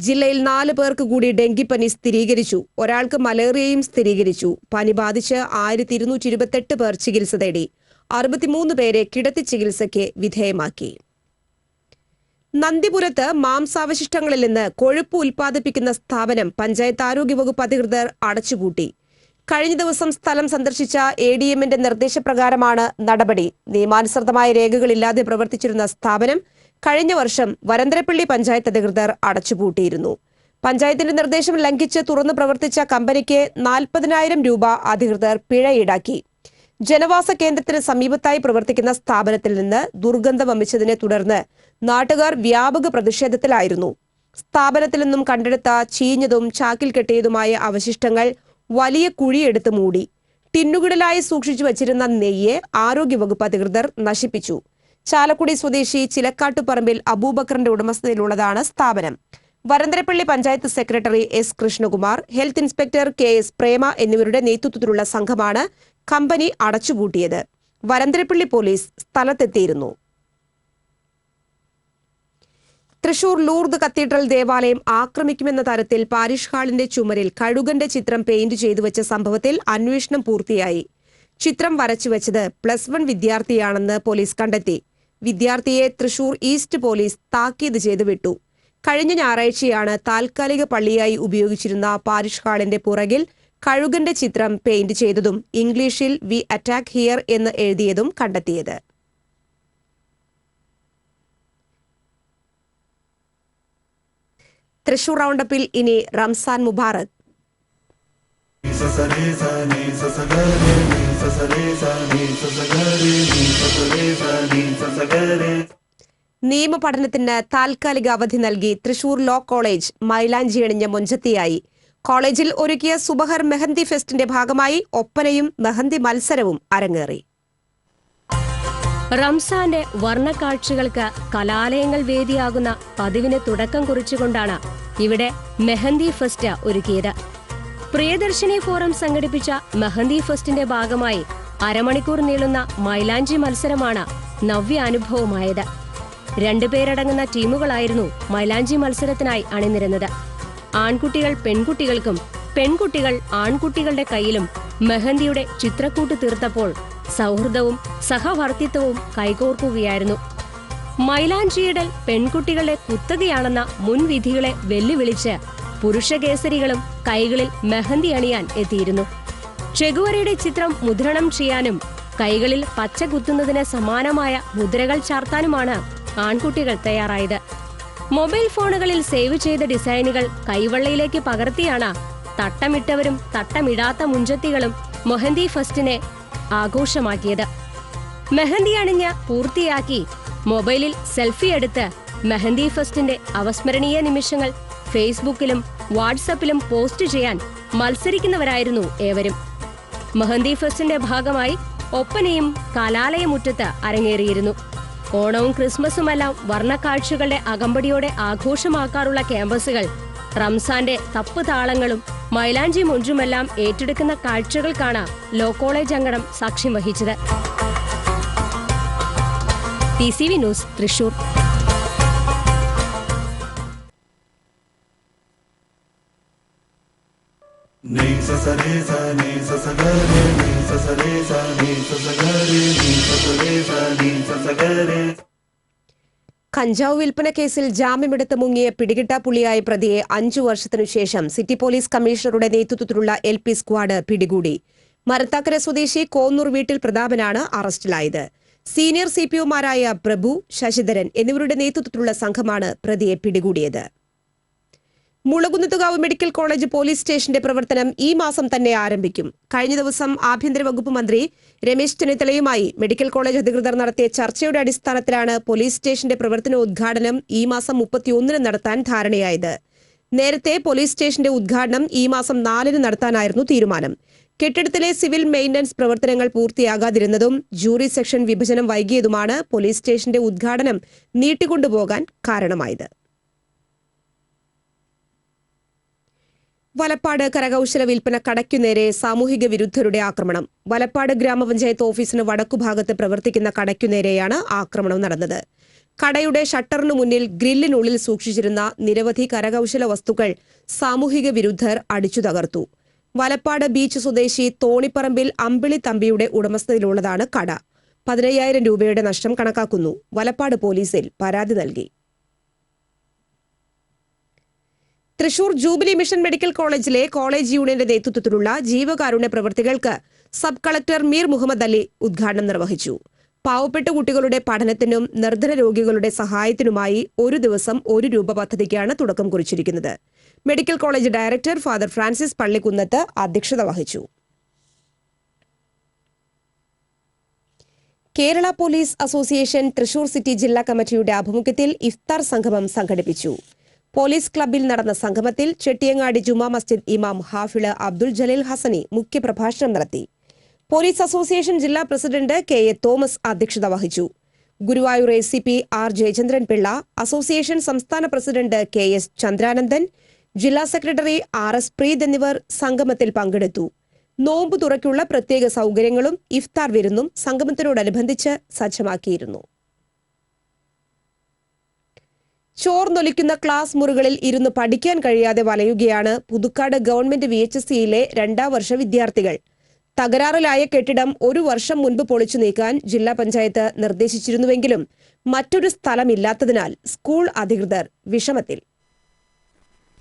ജില്ലയിൽ നാല് പേർക്ക് കൂടി ഡെങ്കിപ്പനി സ്ഥിരീകരിച്ചു. ഒരാൾക്ക് മലേറിയയും സ്ഥിരീകരിച്ചു. പനി ബാധിച്ച് ആയിരത്തി ഇരുന്നൂറ്റി ഇരുപത്തെട്ട് പേർ ചികിത്സ തേടി. അറുപത്തിമൂന്ന് പേരെ കിടത്തി ചികിത്സയ്ക്ക് വിധേയമാക്കി. നന്ദിപുരത്ത് മാംസാവശിഷ്ടങ്ങളിൽ നിന്ന് കൊഴുപ്പ് ഉൽപ്പാദിപ്പിക്കുന്ന സ്ഥാപനം പഞ്ചായത്ത് ആരോഗ്യവകുപ്പ് അധികൃതർ അടച്ചുപൂട്ടി. കഴിഞ്ഞ ദിവസം സ്ഥലം സന്ദർശിച്ച എ ഡി എമ്മിന്റെ നിർദ്ദേശപ്രകാരമാണ് നടപടി. നിയമാനുസൃതമായ രേഖകളില്ലാതെ പ്രവർത്തിച്ചിരുന്ന സ്ഥാപനം കഴിഞ്ഞ വർഷം വരന്തരപ്പള്ളി പഞ്ചായത്ത് അധികൃതർ അടച്ചുപൂട്ടിയിരുന്നു. പഞ്ചായത്തിന്റെ നിർദ്ദേശം ലംഘിച്ച് തുറന്നു പ്രവർത്തിച്ച കമ്പനിക്ക് നാൽപ്പതിനായിരം രൂപ അധികൃതർ പിഴ ഈടാക്കി. ജനവാസ കേന്ദ്രത്തിന് സമീപത്തായി പ്രവർത്തിക്കുന്ന സ്ഥാപനത്തിൽ നിന്ന് ദുർഗന്ധം വമിച്ചതിനെ തുടർന്ന് നാട്ടുകാർ വ്യാപക പ്രതിഷേധത്തിലായിരുന്നു. സ്ഥാപനത്തിൽ നിന്നും കണ്ടെടുത്ത ചീഞ്ഞതും ചാക്കിൽ കെട്ടിയതുമായ അവശിഷ്ടങ്ങൾ വലിയ കുഴിയെടുത്ത് മൂടി. ടിന്നുകിടലായി സൂക്ഷിച്ചു വച്ചിരുന്ന നെയ്യ് ആരോഗ്യവകുപ്പ് അധികൃതർ നശിപ്പിച്ചു. ചാലക്കുടി സ്വദേശി ചിലക്കാട്ടുപറമ്പിൽ അബൂബക്കറിന്റെ ഉടമസ്ഥതയിലുള്ളതാണ് സ്ഥാപനം. Varantharappilly panchayat secretary S Krishnakumar health inspector K S Prema എന്നിവരുടെ നേതൃത്വത്തിലുള്ള സംഘമാണ് കമ്പനി അടച്ചുപൂട്ടിയത്. വരന്തരപ്പള്ളി പോലീസ് സ്ഥലത്തെത്തിയിരുന്നു. തൃശൂർ ലൂർദ് കത്തീഡ്രൽ ദേവാലയം ആക്രമിക്കുമെന്ന തരത്തിൽ പാരിഷ് ഹാളിന്റെ ചുമരിൽ കഴുകന്റെ ചിത്രം പെയിന്റ് ചെയ്തു വെച്ച സംഭവത്തിൽ അന്വേഷണം പൂർത്തിയായി. ചിത്രം വരച്ചുവെച്ചത് പ്ലസ് വൺ വിദ്യാർത്ഥിയാണെന്ന് പോലീസ് കണ്ടെത്തി. വിദ്യാർത്ഥിയെ തൃശൂർ ഈസ്റ്റ് പോലീസ് താക്കീത് ചെയ്തു വിട്ടു. കഴിഞ്ഞ ഞായറാഴ്ചയാണ് താൽക്കാലിക പള്ളിയായി ഉപയോഗിച്ചിരുന്ന പാരിഷ് ഹാളിന്റെ പുറകിൽ കഴുകന്റെ ചിത്രം പെയിന്റ് ചെയ്തതും ഇംഗ്ലീഷിൽ വി അറ്റാക്ക് ഹിയർ എന്ന് എഴുതിയതും കണ്ടെത്തിയത്. തൃശൂർ റൗണ്ടപ്പിൽ ഇനി റംസാൻ മുബാറക്. നിയമ പഠനത്തിന് താൽക്കാലിക അവധി നൽകി തൃശൂർ ലോ കോളേജ് മൈലാഞ്ചി അണിഞ്ഞ മുഞ്ചത്തിയായി കോളേജിൽ ഒരുക്കിയ സുബഹർ മെഹന്തി ഫെസ്റ്റിന്റെ ഭാഗമായി ഒപ്പനയും മെഹന്തി മത്സരവും അരങ്ങേറി. റംസാന്റെ വർണക്കാഴ്ചകൾക്ക് കലാലയങ്ങൾ വേദിയാകുന്ന പതിവിന് തുടക്കം കുറിച്ചുകൊണ്ടാണ് ഇവിടെ മെഹന്തി ഫെസ്റ്റ് ഒരുക്കിയത്. പ്രിയദർശിനി ഫോറം സംഘടിപ്പിച്ച മെഹന്തി ഫെസ്റ്റിന്റെ ഭാഗമായി അരമണിക്കൂർ നീളുന്ന മൈലാഞ്ചി മത്സരമാണ് നവ്യ അനുഭവമായത്. രണ്ടുപേരടങ്ങുന്ന ടീമുകളായിരുന്നു മൈലാഞ്ചി മത്സരത്തിനായി അണിനിരുന്നത്. ആൺകുട്ടികൾ പെൺകുട്ടികൾക്കും പെൺകുട്ടികൾ ആൺകുട്ടികളുടെ കയ്യിലും മെഹന്തിയുടെ ചിത്രക്കൂട്ട് തീർത്തപ്പോൾ സൗഹൃദവും സഹവർത്തിത്വവും കൈകോർക്കുകയായിരുന്നു. മൈലാഞ്ചിയിടൽ പെൺകുട്ടികളുടെ കുത്തകയാണെന്ന മുൻവിധികളെ വെല്ലുവിളിച്ച് പുരുഷകേസരികളും കൈകളിൽ മെഹന്തി അണിയാൻ എത്തിയിരുന്നു. ചെഗുവരയുടെ ചിത്രം മുദ്രണം ചെയ്യാനും കൈകളിൽ പച്ച കുത്തുന്നതിന് സമാനമായ മുദ്രകൾ ചാർത്താനുമാണ് ആൺകുട്ടികൾ തയ്യാറായത്. മൊബൈൽ ഫോണുകളിൽ സേവ് ചെയ്ത ഡിസൈനുകൾ കൈവെള്ളയിലേക്ക് പകർത്തിയാണ് തട്ടമിട്ടവരും തട്ടമിടാത്ത മുഞ്ചത്തികളും മൊഹന്തി ഫസ്റ്റിനെ ആഘോഷമാക്കിയത്. മെഹന്തി അണിഞ്ഞ് പൂർത്തിയാക്കി മൊബൈലിൽ സെൽഫി എടുത്ത് മെഹന്തി ഫെസ്റ്റിന്റെ അവസ്മരണീയ നിമിഷങ്ങൾ ഫേസ്ബുക്കിലും വാട്സപ്പിലും പോസ്റ്റ് ചെയ്യാൻ മത്സരിക്കുന്നവരായിരുന്നു ഏവരും. മെഹന്തി ഫെസ്റ്റിന്റെ ഭാഗമായി ഒപ്പനയും കലാലയമുറ്റത്ത് അരങ്ങേറിയിരുന്നു. ഓണവും ക്രിസ്മസുമെല്ലാം വർണക്കാഴ്ചകളുടെ അകമ്പടിയോടെ ആഘോഷമാക്കാറുള്ള ക്യാമ്പസുകൾ റംസാന്റെ തപ്പ് താളങ്ങളും മൈലാഞ്ചി മുഞ്ചുമെല്ലാം ഏറ്റെടുക്കുന്ന കാഴ്ചകൾക്കാണ് ലോ കോളേജ് അങ്കണം സാക്ഷ്യം വഹിച്ചത് ന്യൂസ് തൃശൂർ കഞ്ചാവ് വിൽപ്പന കേസിൽ ജാമ്യമെടുത്ത് മുങ്ങിയ പിടികിട്ടാപ്പുള്ളിയായ പ്രതിയെ അഞ്ചു വർഷത്തിനു ശേഷം സിറ്റി പോലീസ് കമ്മീഷണറുടെ നേതൃത്വത്തിലുള്ള എൽ പി സ്ക്വാഡ് പിടികൂടി. മരത്താക്കര സ്വദേശി കോന്നൂർ വീട്ടിൽ പ്രതാപനാണ് അറസ്റ്റിലായത്. സീനിയർ സി പ്രഭു ശശിധരൻ എന്നിവരുടെ നേതൃത്വത്തിലുള്ള സംഘമാണ് പ്രതിയെ പിടികൂടിയത്. മുളകുന്നത്തുകാവ് മെഡിക്കൽ കോളേജ് പോലീസ് സ്റ്റേഷന്റെ പ്രവർത്തനം ഈ മാസം തന്നെ ആരംഭിക്കും. കഴിഞ്ഞ ദിവസം ആഭ്യന്തര വകുപ്പ് മന്ത്രി രമേശ് ചെന്നിത്തലയുമായി മെഡിക്കൽ കോളേജ് അധികൃതർ നടത്തിയ ചർച്ചയുടെ അടിസ്ഥാനത്തിലാണ് പോലീസ് സ്റ്റേഷന്റെ പ്രവർത്തന ഉദ്ഘാടനം ഈ മാസം മുപ്പത്തിയൊന്നിന് നടത്താൻ ധാരണയായത്. നേരത്തെ പോലീസ് സ്റ്റേഷന്റെ ഉദ്ഘാടനം ഈ മാസം നാലിന് നടത്താനായിരുന്നു തീരുമാനം. കെട്ടിടത്തിലെ സിവിൽ മെയിന്റനൻസ് പ്രവർത്തനങ്ങൾ പൂർത്തിയാകാതിരുന്നതും ജൂറി സെക്ഷൻ വിഭജനം വൈകിയതുമാണ് പോലീസ് സ്റ്റേഷന്റെ ഉദ്ഘാടനം നീട്ടിക്കൊണ്ടുപോകാൻ കാരണമായത്. വലപ്പാട് കരകൗശല വിൽപ്പന കടയ്ക്കുനേരെ സാമൂഹിക വിരുദ്ധരുടെ ആക്രമണം. വലപ്പാട് ഗ്രാമപഞ്ചായത്ത് ഓഫീസിന് വടക്കുഭാഗത്ത് പ്രവർത്തിക്കുന്ന കടയ്ക്കുനേരെയാണ് ആക്രമണം നടന്നത്. കടയുടെ ഷട്ടറിനു മുന്നിൽ ഗ്രില്ലിനുള്ളിൽ സൂക്ഷിച്ചിരുന്ന നിരവധി കരകൗശല വസ്തുക്കൾ സാമൂഹിക വിരുദ്ധർ അടിച്ചു തകർത്തു. വലപ്പാട് ബീച്ച് സ്വദേശി തോണിപ്പറമ്പിൽ അമ്പിളി തമ്പിയുടെ ഉടമസ്ഥതയിലുള്ളതാണ് കട. പതിനയ്യായിരം രൂപയുടെ നഷ്ടം കണക്കാക്കുന്നു. വലപ്പാട് പോലീസിൽ പരാതി നൽകി. തൃശൂർ ജൂബിലി മിഷൻ മെഡിക്കൽ കോളേജിലെ കോളേജ് യൂണിയന്റെ നേതൃത്വത്തിലുള്ള ജീവകാരുണ്യ പ്രവൃത്തികൾക്ക് സബ് കളക്ടർ മീർ മുഹമ്മദ് അലി ഉദ്ഘാടനം നിർവഹിച്ചു. പാവപ്പെട്ട കുട്ടികളുടെ പഠനത്തിനും നിർധന രോഗികളുടെ സഹായത്തിനുമായി ഒരു ദിവസം ഒരു രൂപ പദ്ധതിക്കാണ് തുടക്കം കുറിച്ചിരിക്കുന്നത്. Medical college director father Francis Pallikkunnath അധ്യക്ഷത വഹിച്ചു. Kerala police association Thrissur city ജില്ലാ കമ്മിറ്റിയുടെ ആഭിമുഖ്യത്തിൽ ഇഫ്താർ സംഗമം സംഘടിപ്പിച്ചു. പോലീസ് ക്ലബിൽ നടന്ന സംഗമത്തിൽ ചെട്ടിയങ്ങാടി ജുമാ മസ്ജിദ് ഇമാം ഹാഫിൾ അബ്ദുൽ ജലീൽ ഹസനി മുഖ്യപ്രഭാഷണം നടത്തി. പോലീസ് അസോസിയേഷൻ ജില്ലാ പ്രസിഡന്റ് കെ എ തോമസ് അധ്യക്ഷത വഹിച്ചു. Guruvayur A C P R Jayachandran Pillai association സംസ്ഥാന പ്രസിഡന്റ് കെ എസ് ചന്ദ്രാനന്ദൻ ജില്ലാ സെക്രട്ടറി ആർ എസ് പ്രീത് എന്നിവർ സംഗമത്തിൽ പങ്കെടുത്തു. നോമ്പ് തുറയ്ക്കുള്ള പ്രത്യേക സൗകര്യങ്ങളും ഇഫ്താർ വിരുന്നും സംഗമത്തിനോടനുബന്ധിച്ച് സജ്ജമാക്കിയിരുന്നു. ചോർന്നൊലിക്കുന്ന ക്ലാസ് മുറികളിൽ ഇരുന്ന് പഠിക്കാൻ കഴിയാതെ വലയുകയാണ് Puthukkad government V H S സിയിലെ രണ്ടാം വർഷ വിദ്യാർത്ഥികൾ. തകരാറിലായ കെട്ടിടം ഒരു വർഷം മുൻപ് പൊളിച്ചു നീക്കാൻ ജില്ലാ പഞ്ചായത്ത് നിർദ്ദേശിച്ചിരുന്നുവെങ്കിലും മറ്റൊരു സ്ഥലമില്ലാത്തതിനാൽ സ്കൂൾ അധികൃതർ വിഷമത്തിൽ.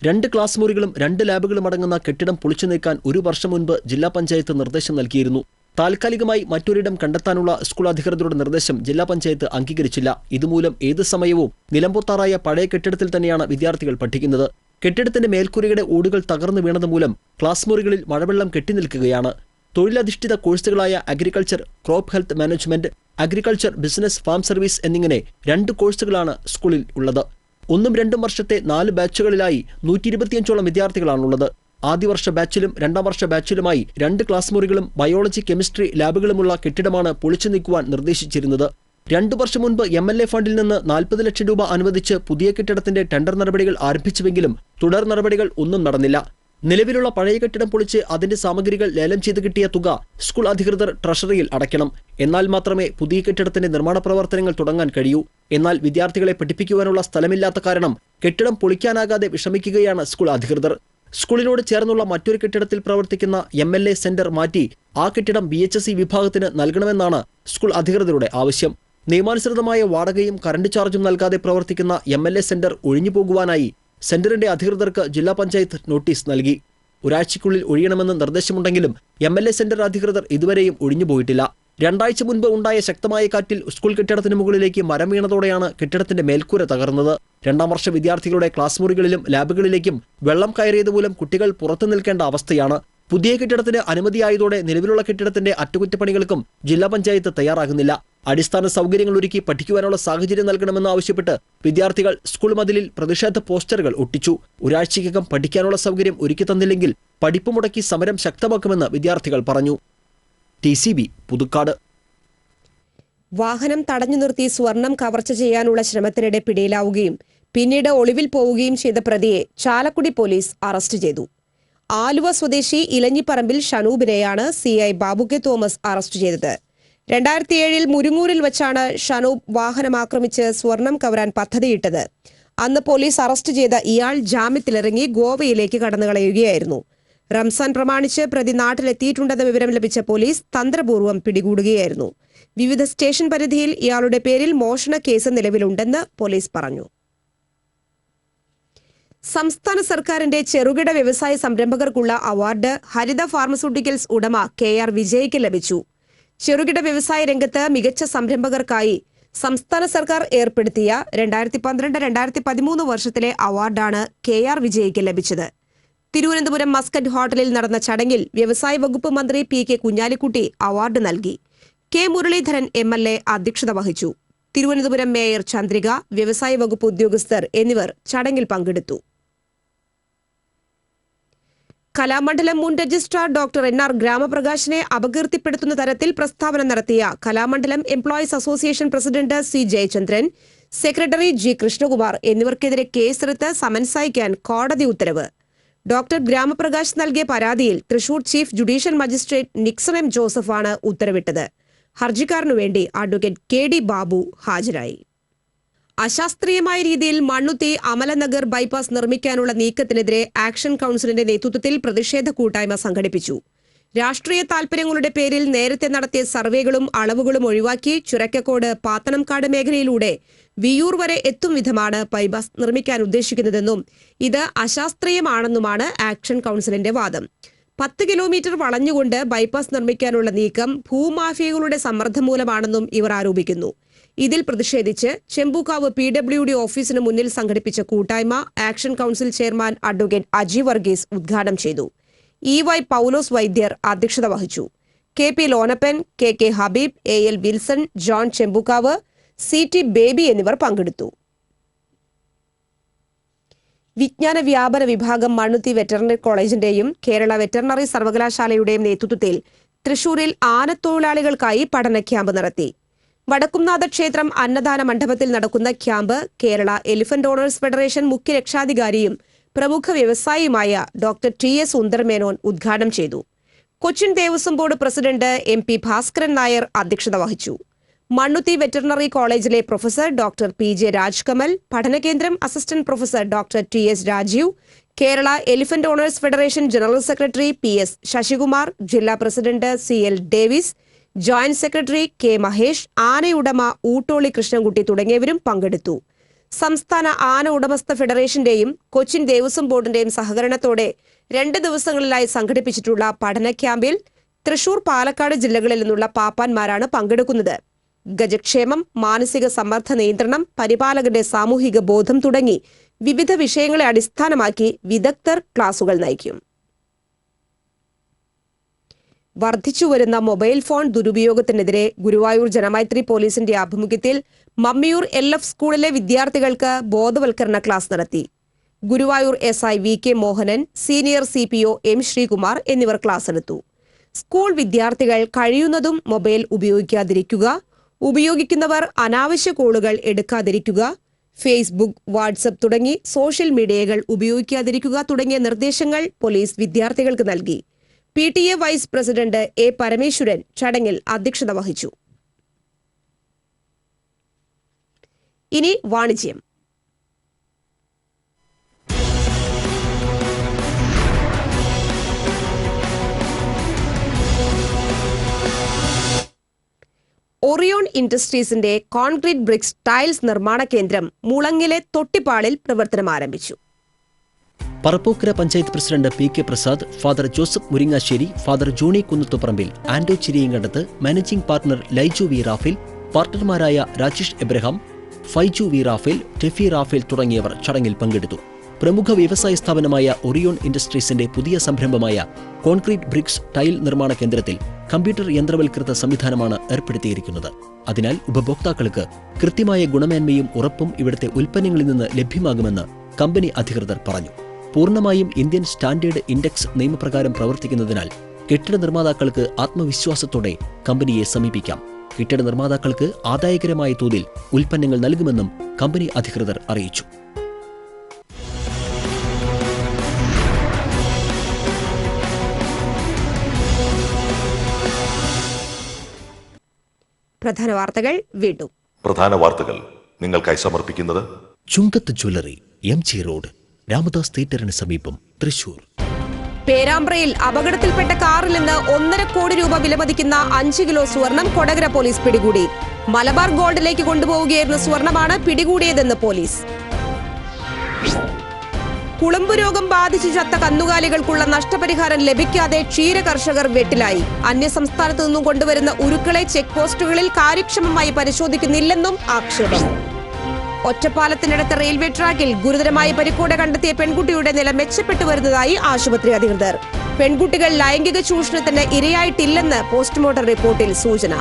രണ്ട് ക്ലാസ് മുറികളും രണ്ട് ലാബുകളും അടങ്ങുന്ന കെട്ടിടം പൊളിച്ചു നീക്കാൻ ഒരു വർഷം മുൻപ് ജില്ലാ പഞ്ചായത്ത് നിർദ്ദേശം നൽകിയിരുന്നു. താൽക്കാലികമായി മറ്റൊരിടം കണ്ടെത്താനുള്ള സ്കൂൾ അധികൃതരുടെ നിർദ്ദേശം ജില്ലാ പഞ്ചായത്ത് അംഗീകരിച്ചില്ല. ഇതുമൂലം ഏത് സമയവും നിലമ്പൂത്താറായ പഴയ കെട്ടിടത്തിൽ തന്നെയാണ് വിദ്യാർത്ഥികൾ പഠിക്കുന്നത്. കെട്ടിടത്തിന്റെ മേൽക്കൂരയുടെ ഓടുകൾ തകർന്നു വീണത് മൂലം ക്ലാസ് മുറികളിൽ മഴവെള്ളം കെട്ടിനിൽക്കുകയാണ്. തൊഴിലധിഷ്ഠിത കോഴ്സുകളായ agriculture crop health management agriculture business farm service എന്നിങ്ങനെ രണ്ട് കോഴ്സുകളാണ് സ്കൂളിൽ ഉള്ളത്. ഒന്നും രണ്ടും വർഷത്തെ നാല് ബാച്ചുകളിലായി നൂറ്റി ഇരുപത്തിയഞ്ചോളം വിദ്യാർത്ഥികളാണുള്ളത്. ആദ്യ വർഷ ബാച്ചിലും രണ്ടാം വർഷ ബാച്ചിലുമായി രണ്ട് ക്ലാസ് മുറികളും ബയോളജി കെമിസ്ട്രി ലാബുകളുമുള്ള കെട്ടിടമാണ് പൊളിച്ചു നീക്കുവാൻ നിർദ്ദേശിച്ചിരുന്നത്. രണ്ടു വർഷം മുൻപ് എം എൽ എ ഫണ്ടിൽ നിന്ന് നാൽപ്പത് ലക്ഷം രൂപ അനുവദിച്ച് പുതിയ കെട്ടിടത്തിന്റെ ടെൻഡർ നടപടികൾ ആരംഭിച്ചുവെങ്കിലും തുടർ നടപടികൾ ഒന്നും നടന്നില്ല. നിലവിലുള്ള പഴയ കെട്ടിടം പൊളിച്ച് അതിന്റെ സാമഗ്രികൾ ലേലം ചെയ്ത് കിട്ടിയ തുക സ്കൂൾ അധികൃതർ ട്രഷറിയിൽ അടയ്ക്കണം. എന്നാൽ മാത്രമേ പുതിയ കെട്ടിടത്തിന്റെ നിർമ്മാണ പ്രവർത്തനങ്ങൾ തുടങ്ങാൻ കഴിയൂ. എന്നാൽ വിദ്യാർത്ഥികളെ പഠിപ്പിക്കുവാനുള്ള സ്ഥലമില്ലാത്ത കാരണം കെട്ടിടം പൊളിക്കാനാകാതെ വിഷമിക്കുകയാണ് സ്കൂൾ അധികൃതർ. സ്കൂളിനോട് ചേർന്നുള്ള മറ്റൊരു കെട്ടിടത്തിൽ പ്രവർത്തിക്കുന്ന എം എൽ എ സെന്റർ മാറ്റി ആ കെട്ടിടം ബി എച്ച് എസ് ഇ വിഭാഗത്തിന് നൽകണമെന്നാണ് സ്കൂൾ അധികൃതരുടെ ആവശ്യം. നിയമാനുസൃതമായ വാടകയും കറണ്ട് ചാർജും നൽകാതെ പ്രവർത്തിക്കുന്ന എം എൽ എ സെന്റർ ഒഴിഞ്ഞു പോകുവാനായി സെന്ററിന്റെ അധികൃതർക്ക് ജില്ലാ പഞ്ചായത്ത് നോട്ടീസ് നൽകി. ഒരാഴ്ചയ്ക്കുള്ളിൽ ഒഴിയണമെന്ന് നിർദ്ദേശമുണ്ടെങ്കിലും എം എൽ എ സെന്റർ അധികൃതർ ഇതുവരെയും ഒഴിഞ്ഞുപോയിട്ടില്ല രണ്ടാഴ്ച മുൻപ് ഉണ്ടായ ശക്തമായ കാറ്റിൽ സ്കൂൾ കെട്ടിടത്തിന് മുകളിലേക്ക് മരം വീണതോടെയാണ് കെട്ടിടത്തിന്റെ മേൽക്കൂര തകർന്നത്. രണ്ടാം വർഷ വിദ്യാർത്ഥികളുടെ ക്ലാസ് മുറികളിലും ലാബുകളിലേക്കും വെള്ളം കയറിയത് മൂലം കുട്ടികൾ പുറത്തു നിൽക്കേണ്ട അവസ്ഥയാണ്. പുതിയ കെട്ടിടത്തിന് അനുമതിയായതോടെ നിലവിലുള്ള കെട്ടിടത്തിന്റെ അറ്റകുറ്റപ്പണികൾക്കും ജില്ലാ പഞ്ചായത്ത് തയ്യാറാകുന്നില്ല. അടിസ്ഥാന സൗകര്യങ്ങൾ ഒരുക്കി പഠിക്കുവാനുള്ള സാഹചര്യം നൽകണമെന്ന് ആവശ്യപ്പെട്ട് വിദ്യാർത്ഥികൾ സ്കൂൾ മതിലിൽ പ്രതിഷേധ പോസ്റ്ററുകൾ ഒട്ടിച്ചു. ഒരാഴ്ചയ്ക്കകം പഠിക്കാനുള്ള സൗകര്യം ഒരുക്കി തന്നില്ലെങ്കിൽ പഠിപ്പ് മുടക്കി സമരം ശക്തമാക്കുമെന്ന് വിദ്യാർത്ഥികൾ പറഞ്ഞു. T C V Puthukkad. വാഹനം തടഞ്ഞു നിർത്തി സ്വർണം കവർച്ച ചെയ്യാനുള്ള ശ്രമത്തിനിടെ പിടിയിലാവുകയും പിന്നീട് ഒളിവിൽ പോവുകയും ചെയ്ത പ്രതിയെ ചാലക്കുടി പോലീസ് അറസ്റ്റ് ചെയ്തു. ആലുവ സ്വദേശി ഇലഞ്ഞിപ്പറമ്പിൽ ഷനൂബിനെയാണ് C I Babu Thomas arrest ചെയ്തത്. രണ്ടായിരത്തി ഏഴിൽ മുരുങ്ങൂരിൽ വെച്ചാണ് ഷനൂബ് വാഹനം ആക്രമിച്ച് സ്വർണം കവരാൻ പദ്ധതിയിട്ടത്. അന്ന് പോലീസ് അറസ്റ്റ് ചെയ്ത ഇയാൾ ജാമ്യത്തിലിറങ്ങി ഗോവയിലേക്ക് കടന്നുകളയുകയായിരുന്നു. റംസാൻ പ്രമാണിച്ച് പ്രതി നാട്ടിലെത്തിയിട്ടുണ്ടെന്ന വിവരം ലഭിച്ച പോലീസ് തന്ത്രപൂർവം പിടികൂടുകയായിരുന്നു. വിവിധ സ്റ്റേഷൻ പരിധിയിൽ ഇയാളുടെ പേരിൽ മോഷണ കേസ് നിലവിലുണ്ടെന്ന് പോലീസ് പറഞ്ഞു. സംസ്ഥാന സർക്കാരിന്റെ ചെറുകിട വ്യവസായ സംരംഭകർക്കുള്ള അവാർഡ് ഹരിത ഫാർമസ്യൂട്ടിക്കൽസ് ഉടമ കെ ആർ വിജയ്ക്ക് ലഭിച്ചു. ചെറുകിട വ്യവസായ രംഗത്ത് മികച്ച സംരംഭകർക്കായി സംസ്ഥാന സർക്കാർ ഏർപ്പെടുത്തിയ രണ്ടായിരത്തി പന്ത്രണ്ട് രണ്ടായിരത്തി പതിമൂന്ന് വർഷത്തിലെ അവാർഡാണ് കെ ആർ വിജയ്ക്ക് ലഭിച്ചത്. തിരുവനന്തപുരം മസ്കറ്റ് ഹോട്ടലിൽ നടന്ന ചടങ്ങിൽ വ്യവസായ വകുപ്പ് മന്ത്രി പി കെ കുഞ്ഞാലിക്കുട്ടി അവാർഡ് നൽകി. K Muraleedharan M L A അധ്യക്ഷത വഹിച്ചു. തിരുവനന്തപുരം മേയർ ചന്ദ്രിക വ്യവസായ വകുപ്പ് ഉദ്യോഗസ്ഥർ എന്നിവർ ചടങ്ങിൽ പങ്കെടുത്തു. കലാമണ്ഡലം മുൻ രജിസ്ട്രാർ ഡോക്ടർ എൻ. ആർ. ഗ്രാമപ്രകാശിനെ അപകീർത്തിപ്പെടുത്തുന്ന തരത്തിൽ പ്രസ്താവന നടത്തിയ Kalamandalam employees association president C. Jayachandran secretary G. Krishnakumar എന്നിവർക്കെതിരെ കേസെടുത്ത് സമൻസ് അയക്കാൻ കോടതി ഉത്തരവ്. ഡോക്ടർ ഗ്രാമപ്രകാശ് നൽകിയ പരാതിയിൽ Thrissur chief judicial magistrate Nixon M ജോസഫാണ് ഉത്തരവിട്ടത്. ഹർജിക്കാരനു വേണ്ടി അഡ്വക്കേറ്റ് കെ ഡി ബാബു ഹാജരായി. അശാസ്ത്രീയമായ രീതിയിൽ മണ്ണുത്തി അമലനഗർ ബൈപ്പാസ് നിർമ്മിക്കാനുള്ള നീക്കത്തിനെതിരെ ആക്ഷൻ കൌൺസിലിന്റെ നേതൃത്വത്തിൽ പ്രതിഷേധ കൂട്ടായ്മ സംഘടിപ്പിച്ചു. രാഷ്ട്രീയ താൽപര്യങ്ങളുടെ പേരിൽ നേരത്തെ നടത്തിയ സർവേകളും അളവുകളും ഒഴിവാക്കി ചുരക്കക്കോട് പാത്തനംകാട് മേഖലയിലൂടെ വിയൂർ വരെ എത്തും വിധമാണ് ബൈപാസ് നിർമ്മിക്കാൻ ഉദ്ദേശിക്കുന്നതെന്നും ഇത് അശാസ്ത്രീയമാണെന്നുമാണ് ആക്ഷൻ കൗൺസിലിന്റെ വാദം. പത്ത് കിലോമീറ്റർ വളഞ്ഞുകൊണ്ട് ബൈപ്പാസ് നിർമ്മിക്കാനുള്ള നീക്കം ഭൂമാഫിയകളുടെ സമ്മർദ്ദം മൂലമാണെന്നും ഇവർ ആരോപിക്കുന്നു. ഇതിൽ പ്രതിഷേധിച്ച് ചെമ്പൂക്കാവ് പി ഡബ്ല്യു ഡി ഓഫീസിന് മുന്നിൽ സംഘടിപ്പിച്ച കൂട്ടായ്മ action council chairman advocate Aji Varghese ഉദ്ഘാടനം ചെയ്തു. ഇ വൈ പൌലോസ് വൈദ്യർ അധ്യക്ഷത വഹിച്ചു. K P Lonappan K K Habeeb A L Wilson John Chembukkavu C T Baby എന്നിവർ പങ്കെടുത്തു. വിജ്ഞാന വ്യാപന വിഭാഗം മണ്ണുത്തി വെറ്ററിനറി കോളേജിന്റെയും കേരള വെറ്ററിനറി സർവകലാശാലയുടെയും നേതൃത്വത്തിൽ തൃശൂരിൽ ആനത്തൊഴിലാളികൾക്കായി പഠന ക്യാമ്പ് നടത്തി. വടക്കുംനാഥ ക്ഷേത്രം അന്നദാന മണ്ഡപത്തിൽ നടക്കുന്ന camp Kerala elephant owners federation മുഖ്യ രക്ഷാധികാരിയും പ്രമുഖ വ്യവസായിയുമായ ഡോക്ടർ ടി എസ് സുന്ദർമേനോൻ ഉദ്ഘാടനം ചെയ്തു. Cochin Devaswom board president M P Bhaskaran Nair അധ്യക്ഷത വഹിച്ചു. മണ്ണുത്തി വെറ്ററിനറി കോളേജിലെ professor doctor P J Rajkamal പഠനകേന്ദ്രം assistant professor doctor T S Rajeev Kerala elephant owners federation general secretary P S Sasikumar ജില്ലാ president C L Davis joint secretary K Mahesh ആനയുടമ Oottoli Krishnankutty തുടങ്ങിയവരും പങ്കെടുത്തു. സംസ്ഥാന ആന ഉടമസ്ഥ ഫെഡറേഷന്റെയും കൊച്ചിൻ ദേവസ്വം ബോർഡിന്റെയും സഹകരണത്തോടെ രണ്ട് ദിവസങ്ങളിലായി സംഘടിപ്പിച്ചിട്ടുള്ള പഠന ക്യാമ്പിൽ തൃശൂർ പാലക്കാട് ജില്ലകളിൽ നിന്നുള്ള പാപ്പാന്മാരാണ് പങ്കെടുക്കുന്നത്. ഗജക്ഷേമം മാനസിക സമ്മർദ്ദ നിയന്ത്രണം പരിപാലകന്റെ സാമൂഹിക ബോധം തുടങ്ങി വിവിധ വിഷയങ്ങളെ അടിസ്ഥാനമാക്കി വിദഗ്ധർ ക്ലാസുകൾ നയിക്കും. വർദ്ധിച്ചുവരുന്ന മൊബൈൽ ഫോൺ ദുരുപയോഗത്തിനെതിരെ ഗുരുവായൂർ ജനമൈത്രി പോലീസിന്റെ ആഭിമുഖ്യത്തിൽ മമ്മിയൂർ എൽ എഫ് സ്കൂളിലെ വിദ്യാർത്ഥികൾക്ക് ബോധവൽക്കരണ ക്ലാസ് നടത്തി. Guruvayur S I V K Mohanan senior C P O M Sreekumar എന്നിവർ ക്ലാസ് എടുത്തു. സ്കൂൾ വിദ്യാർത്ഥികൾ കഴിയുന്നതും മൊബൈൽ ഉപയോഗിക്കാതിരിക്കുക ഉപയോഗിക്കുന്നവർ അനാവശ്യ കോളുകൾ എടുക്കാതിരിക്കുക. ഫേസ്ബുക്ക് വാട്സപ്പ് തുടങ്ങി സോഷ്യൽ മീഡിയകൾ ഉപയോഗിക്കാതിരിക്കുക തുടങ്ങിയ നിർദ്ദേശങ്ങൾ പോലീസ് വിദ്യാർത്ഥികൾക്ക് നൽകി. P T A vice president A Parameswaran ചടങ്ങിൽ അധ്യക്ഷത വഹിച്ചു. ഇനി വാണിജ്യം. ഒറിയോൺ ഇൻഡസ്ട്രീസിന്റെ കോൺക്രീറ്റ് ബ്രിക്സ് ടൈൽസ് നിർമ്മാണ കേന്ദ്രം മുളങ്ങിലെ തൊട്ടിപ്പാളിൽ പ്രവർത്തനം ആരംഭിച്ചു. Parappukkara panchayat president P K Prasad father Joseph Muringassery father Johny Kunnathuparambil Ando Chiriyankandath managing partner Laiju V Raphael പാർട്ണർമാരായ Rajesh Abraham Faiju V Raphael Tefy Raphael തുടങ്ങിയവർ ചടങ്ങിൽ പങ്കെടുത്തു. പ്രമുഖ വ്യവസായ സ്ഥാപനമായ ഒറിയോൺ ഇൻഡസ്ട്രീസിന്റെ പുതിയ സംരംഭമായ കോൺക്രീറ്റ് ബ്രിക്സ് ടൈൽ നിർമ്മാണ കേന്ദ്രത്തിൽ കമ്പ്യൂട്ടർ യന്ത്രവൽകൃത സംവിധാനമാണ് ഏർപ്പെടുത്തിയിരിക്കുന്നത്. അതിനാൽ ഉപഭോക്താക്കൾക്ക് കൃത്യമായ ഗുണമേന്മയും ഉറപ്പും ഇവിടുത്തെ ഉൽപ്പന്നങ്ങളിൽ നിന്ന് ലഭ്യമാകുമെന്ന് കമ്പനി അധികൃതർ പറഞ്ഞു. പൂർണമായും ഇന്ത്യൻ സ്റ്റാൻഡേർഡ് ഇൻഡെക്സ് നിയമപ്രകാരം പ്രവർത്തിക്കുന്നതിനാൽ കെട്ടിട നിർമ്മാതാക്കൾക്ക് ആത്മവിശ്വാസത്തോടെ കമ്പനിയെ സമീപിക്കാം. കെട്ടിട നിർമ്മാതാക്കൾക്ക് ആദായകരമായ തോതിൽ ഉൽപ്പന്നങ്ങൾ നൽകുമെന്നും കമ്പനി അധികൃതർ അറിയിച്ചു. പ്രധാന വാർത്തകൾ വീണ്ടും. പ്രധാന വാർത്തകൾ നിങ്ങൾക്കായി സമർപ്പിക്കുന്നത് Chungath jewellery M G road Ramadas തിയേറ്ററിന് സമീപം തൃശൂർ. പേരാമ്പ്രയിൽ അപകടത്തിൽപ്പെട്ട കാറിൽ നിന്ന് ഒന്നര കോടി രൂപ വിലമതിക്കുന്ന അഞ്ച് കിലോ സ്വർണം കൊടകര പോലീസ് പിടികൂടി. മലബാർ ഗോൾഡിലേക്ക് കൊണ്ടുപോവുകയായിരുന്ന സ്വർണമാണ് പിടികൂടിയതെന്ന് പോലീസ്. കുളമ്പ് രോഗം ബാധിച്ചു ചത്ത കന്നുകാലികൾക്കുള്ള നഷ്ടപരിഹാരം ലഭിക്കാതെ ക്ഷീര കർഷകർ വെട്ടിലായി അന്യസംസ്ഥാനത്തു നിന്നും കൊണ്ടുവരുന്ന ഉരുക്കളെ ചെക്ക് പോസ്റ്റുകളിൽ കാര്യക്ഷമമായി പരിശോധിക്കുന്നില്ലെന്നും ആക്ഷേപം. ഒറ്റപ്പാലത്തിനടുത്ത റെയിൽവേ ട്രാക്കിൽ ഗുരുതരമായി പരിക്കോടെ കണ്ടെത്തിയ പെൺകുട്ടിയുടെ നില മെച്ചപ്പെട്ടു വരുന്നതായി ആശുപത്രി അധികൃതർ. പെൺകുട്ടികൾ ലൈംഗിക ചൂഷണത്തിന് ഇരയായിട്ടില്ലെന്ന് പോസ്റ്റ്മോർട്ടം റിപ്പോർട്ടിൽ സൂചന.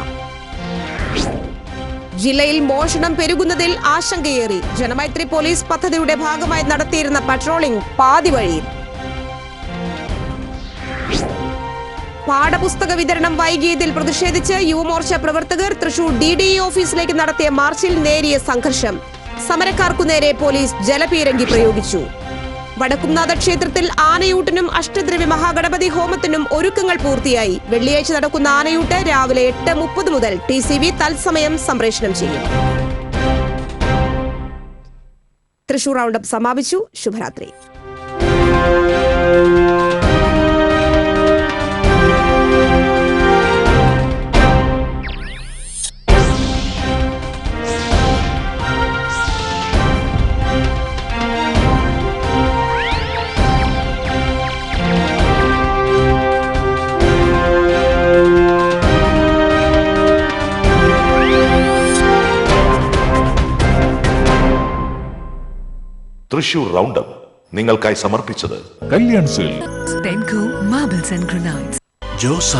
ജില്ലയിൽ മോഷണം പെരുകുന്നതിൽ ആശങ്കയേറി. ജനമൈത്രി പോലീസ് പദ്ധതിയുടെ ഭാഗമായി നടത്തിയിരുന്ന പട്രോളിംഗ് പാതി വഴിയിൽ. പാഠപുസ്തക വിതരണം വൈകിയതിൽ പ്രതിഷേധിച്ച് യുവമോർച്ച പ്രവർത്തകർ തൃശൂർ ഡി ഡി ഇ ഓഫീസിലേക്ക് നടത്തിയ മാർച്ചിൽ നേരിയ സംഘർഷം. സമരക്കാർക്കു നേരെ പോലീസ് ജലപീരങ്കി പ്രയോഗിച്ചു. വടക്കുംനാഥ ക്ഷേത്രത്തിൽ ആനയൂട്ടിനും അഷ്ടദ്രവ്യ മഹാഗണപതി ഹോമത്തിനും ഒരുക്കങ്ങൾ പൂർത്തിയായി. വെള്ളിയാഴ്ച നടക്കുന്ന ആനയൂട്ട് രാവിലെ എട്ട് മുപ്പത് മുതൽ ടി സി വി തത്സമയം സംപ്രേഷണം ചെയ്യും. തൃശൂർ റൗണ്ടപ്പ് സമാപിച്ചു. ശുഭരാത്രി. തൃശൂർ റൗണ്ടപ്പ് നിങ്ങൾക്കായി സമർപ്പിച്ചത് കല്യാൺ സിൽ Pengu Marbles and Granites. Jose